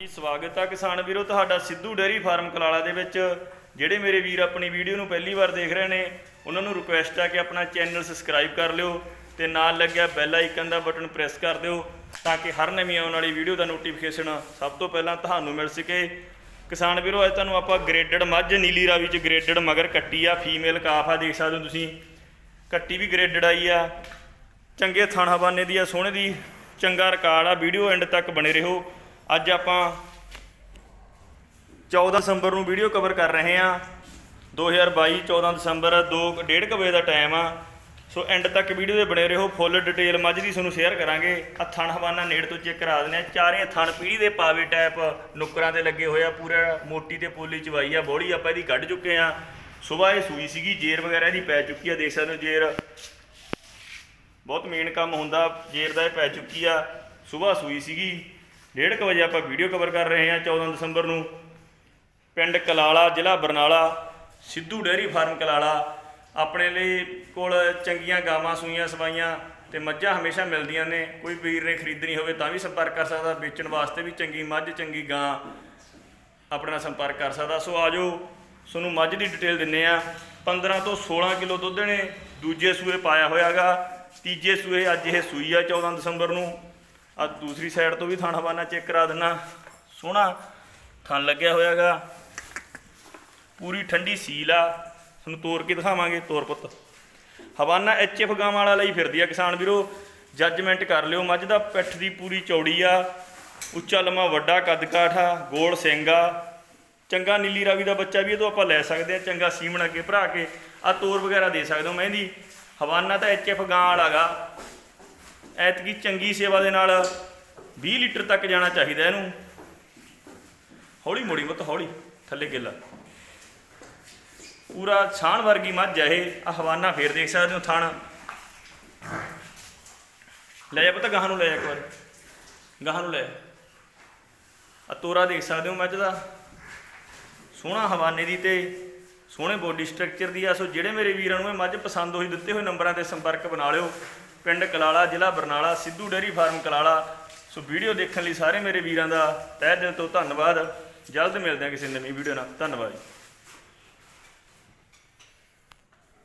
ਜੀ, ਸਵਾਗਤ ਆ ਕਿਸਾਨ ਵੀਰੋ, ਤੁਹਾਡਾ ਸਿੱਧੂ ਡੇਅਰੀ ਫਾਰਮ ਕਲਾਲਾ ਦੇ ਵਿੱਚ। ਜਿਹੜੇ ਮੇਰੇ ਵੀਰ ਆਪਣੀ ਵੀਡੀਓ ਨੂੰ ਪਹਿਲੀ ਵਾਰ ਦੇਖ ਰਹੇ ਨੇ, ਉਹਨਾਂ ਨੂੰ ਰਿਕੁਐਸਟ ਆ ਕਿ ਆਪਣਾ ਚੈਨਲ ਸਬਸਕ੍ਰਾਈਬ ਕਰ ਲਿਓ ਤੇ ਨਾਲ ਲੱਗਿਆ ਬੈਲ ਆਈਕਨ ਦਾ ਬਟਨ ਪ੍ਰੈਸ ਕਰ ਦਿਓ ਤਾਂ ਕਿ ਹਰ ਨਵੀਂ ਆਉਣ ਵਾਲੀ ਵੀਡੀਓ ਦਾ ਨੋਟੀਫਿਕੇਸ਼ਨ ਸਭ ਤੋਂ ਪਹਿਲਾਂ ਤੁਹਾਨੂੰ ਮਿਲ ਸਕੇ। ਕਿਸਾਨ ਵੀਰੋ, ਅੱਜ ਤੁਹਾਨੂੰ ਆਪਾਂ ਗ੍ਰੇਡਡ ਮੱਝ, ਨੀਲੀ ਰਾਵੀ ਚ ਗ੍ਰੇਡਡ ਮਗਰ ਕੱਟੀ ਆ ਫੀਮੇਲ ਕਾਫ ਆ, ਦੇਖ ਸਕਦੇ ਹੋ ਤੁਸੀਂ। ਕੱਟੀ ਵੀ ਗ੍ਰੇਡਡ ਆਈ ਆ। ਚੰਗੇ ਥਾਣਾ ਬਾਨੇ ਦੀ ਆ, ਸੋਹਣੇ ਦੀ। ਚੰਗਾ ਰਿਕਾਰਡ ਆ ਵੀਡੀਓ ਐਂਡ ਤੱਕ ਬਣੇ ਰਹੋ। ਅੱਜ ਆਪਾਂ 14 ਦਸੰਬਰ ਨੂੰ ਵੀਡੀਓ ਕਵਰ ਕਰ ਰਹੇ ਆ 2022 14 ਦਸੰਬਰ 2 ਡੇਢ ਕੁ ਵਜੇ ਦਾ ਟਾਈਮ ਆ। ਸੋ ਐਂਡ ਤੱਕ ਵੀਡੀਓ ਦੇ ਬਣੇ ਰਹੋ ਫੁੱਲ ਡਿਟੇਲ ਮੱਝ ਦੀ ਤੁਹਾਨੂੰ ਸ਼ੇਅਰ ਕਰਾਂਗੇ। ਆ ਥਣ ਹਵਾਨਾ ਨੇੜ ਤੋਂ ਚੈੱਕ ਕਰਾ ਦਿੰਦੇ ਆ ਚਾਰੇ ਥਣ ਪੀੜੀ ਦੇ ਪਾਵੇ ਟੈਪ ਨੁੱਕਰਾਂ ਤੇ ਲੱਗੇ ਹੋਏ ਆ, ਪੂਰਾ ਮੋਟੀ ਤੇ ਪੋਲੀ ਚਵਾਈ ਆ ਬੋੜੀ ਆਪਾਂ ਇਹਦੀ ਕੱਢ ਚੁੱਕੇ ਆ ਸਵੇਰ ਇਹ ਸੂਈ ਸੀਗੀ, ਜੇਰ ਵਗੈਰਾ ਇਹਦੀ ਪੈ ਚੁੱਕੀ ਆ, ਦੇਖ ਸਕਦੇ ਹੋ ਜੇਰ। ਬਹੁਤ ਮੇਨ ਕੰਮ ਹੁੰਦਾ, ਜੇਰ ਦਾ ਇਹ ਪੈ ਚੁੱਕੀ ਆ। ਸਵੇਰ ਸੂਈ ਸੀਗੀ। 1:30 ਵਜੇ ਆਪਾਂ ਵੀਡੀਓ ਕਵਰ ਕਰ ਰਹੇ ਹਾਂ 14 ਦਸੰਬਰ ਨੂੰ। ਪਿੰਡ ਕਲਾਲਾ, ਜ਼ਿਲ੍ਹਾ ਬਰਨਾਲਾ, ਸਿੱਧੂ ਡੇਅਰੀ ਫਾਰਮ ਕਲਾਲਾ। ਆਪਣੇ ਲਈ ਕੋਲ ਚੰਗੀਆਂ ਗਾਵਾਂ, ਸੂਈਆਂ, ਸਵਾਈਆਂ ਤੇ ਮੱਝਾਂ ਹਮੇਸ਼ਾ ਮਿਲਦੀਆਂ ਨੇ। ਕੋਈ ਵੀਰ ਨੇ ਖਰੀਦਣੀ ਹੋਵੇ ਤਾਂ ਵੀ ਸੰਪਰਕ ਕਰ ਸਕਦਾ, ਵੇਚਣ ਵਾਸਤੇ ਵੀ ਚੰਗੀ ਮੱਝ, ਚੰਗੀ ਗਾਂ ਆਪਣੇ ਨਾਲ ਸੰਪਰਕ ਕਰ ਸਕਦਾ। ਸੋ ਆਜੋ, ਤੁਹਾਨੂੰ ਮੱਝ ਦੀ ਡਿਟੇਲ ਦਿੰਨੇ ਆ 15 ਤੋਂ 16 ਕਿਲੋ ਦੁੱਧ ਨੇ, ਦੂਜੇ ਸੂਏ ਪਾਇਆ ਹੋਇਆਗਾ, ਤੀਜੇ ਸੂਏ ਅੱਜ ਇਹ ਸੂਈ ਆ 14 ਦਸੰਬਰ ਨੂੰ। ਆ ਦੂਸਰੀ ਸਾਈਡ ਤੋਂ ਵੀ ਥਣ ਹਵਾਨਾ ਚੈੱਕ ਕਰਾ ਦਿੰਨਾ। ਸੋਹਣਾ ਥਣ ਲੱਗਿਆ ਹੋਇਆਗਾ। ਪੂਰੀ ਠੰਡੀ ਸੀਲ ਆ। ਤੁਹਾਨੂੰ ਤੋਰ ਕੇ ਦਿਖਾਵਾਂਗੇ, ਤੋਰ ਪੁੱਤ। ਹਵਾਨਾ ਐਚਐਫ ਗਾਂ ਵਾਲਾ ਲਈ ਫਿਰਦੀ ਆ ਕਿਸਾਨ ਵੀਰੋ। ਜੱਜਮੈਂਟ ਕਰ ਲਿਓ ਮੱਝ ਦਾ, ਪਿੱਠ ਦੀ ਪੂਰੀ ਚੌੜੀ ਆ। ਉੱਚਾ ਲੰਮਾ ਵੱਡਾ ਕੱਦ ਕਾਠ ਆ, ਗੋਲ ਸਿੰਘ ਆ। ਚੰਗਾ ਨੀਲੀ ਰਾਵੀ ਦਾ ਬੱਚਾ ਵੀ ਇਹ ਤੋਂ ਆਪਾਂ ਲੈ ਸਕਦੇ ਆ, ਚੰਗਾ ਸੀਮਣ ਅੱਗੇ ਭਰਾ ਕੇ। ਆ ਤੋਰ ਵਗੈਰਾ ਦੇ ਸਕਦੇ ਹੋ ਮਹਿੰਦੀ। ਹਵਾਨਾ ਤਾਂ ਐਚਐਫ ਗਾਂ ਵਾਲਾਗਾ ਐਤਕੀ ਚੰਗੀ ਸੇਵਾ ਦੇ ਨਾਲ 20 ਲੀਟਰ ਤੱਕ ਜਾਣਾ ਚਾਹੀਦਾ ਇਹਨੂੰ। ਹੌਲੀ ਮੋੜੀ ਮਤ, ਹੌਲੀ, ਥੱਲੇ ਗਿੱਲਾ। ਪੂਰਾ ਛਾਣ ਵਰਗੀ ਮੱਝ ਹੈ ਇਹ। ਆ ਹਵਾਨਾ ਫੇਰ ਦੇਖ ਸਕਦੇ ਹੋ ਥਾਣਾ। ਲੈ ਜਾ ਪਤਾ, ਗਾਹਾਂ ਨੂੰ ਲੈ ਜਾ ਇੱਕ ਵਾਰ। ਗਾਹਾਂ ਨੂੰ ਲੈ ਆ ਤੋਰਾ ਦੇਖ ਸਕਦੇ ਹੋ ਮੱਝ ਦਾ। ਸੋਹਣਾ ਹਵਾਨੇ ਦੀ ਤੇ ਸੋਹਣੇ ਬੋਡੀ ਸਟਰਕਚਰ ਦੀ ਆ, ਸੋ ਜਿਹੜੇ ਮੇਰੇ ਵੀਰਾਂ ਨੂੰ ਇਹ ਮੱਝ ਪਸੰਦ ਹੋਈ, ਦਿੱਤੇ ਹੋਏ ਨੰਬਰਾਂ ਤੇ ਸੰਪਰਕ ਬਣਾ ਲਿਓ। ਪਿੰਡ ਕਲਾਲਾ, ਜ਼ਿਲ੍ਹਾ Barnala, Sidhu dairy farm Kalala. So video ਦੇਖਣ ਲਈ ਸਾਰੇ ਮੇਰੇ ਵੀਰਾਂ ਦਾ ਤਹਿ ਦਿਲ ਤੋਂ ਧੰਨਵਾਦ। ਜਲਦ ਮਿਲਦੇ ਹਾਂ ਕਿਸੇ ਨਵੀਂ ਵੀਡੀਓ ਨਾਲ। ਧੰਨਵਾਦ ਜੀ।